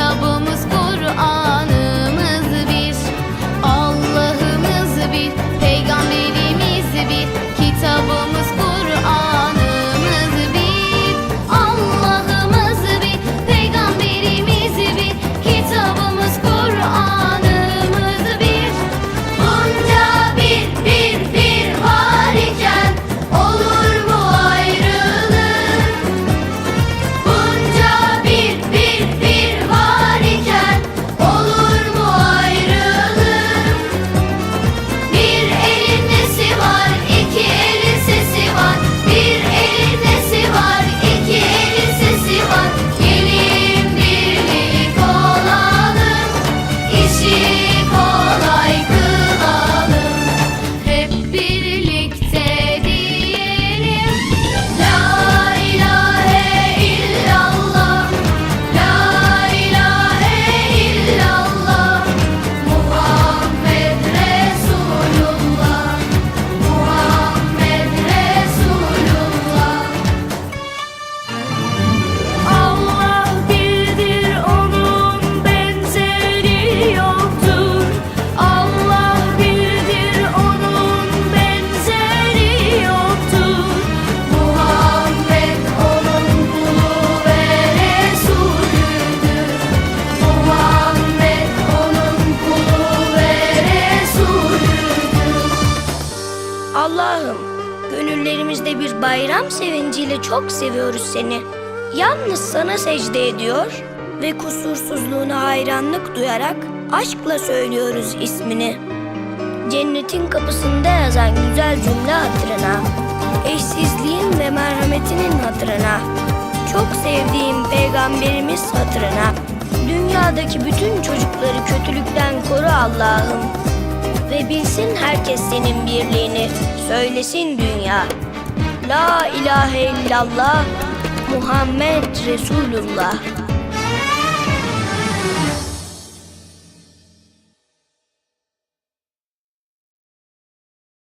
kitabımız Kur'an. Ve bir bayram sevinciyle çok seviyoruz seni. Yalnız sana secde ediyor ve kusursuzluğuna hayranlık duyarak aşkla söylüyoruz ismini. Cennetin kapısında yazan güzel cümle hatırına, eşsizliğin ve merhametinin hatırına, çok sevdiğim peygamberimiz hatırına, dünyadaki bütün çocukları kötülükten koru Allah'ım. Ve bilsin herkes senin birliğini, söylesin dünya. La ilahe illallah, Muhammed Resulullah.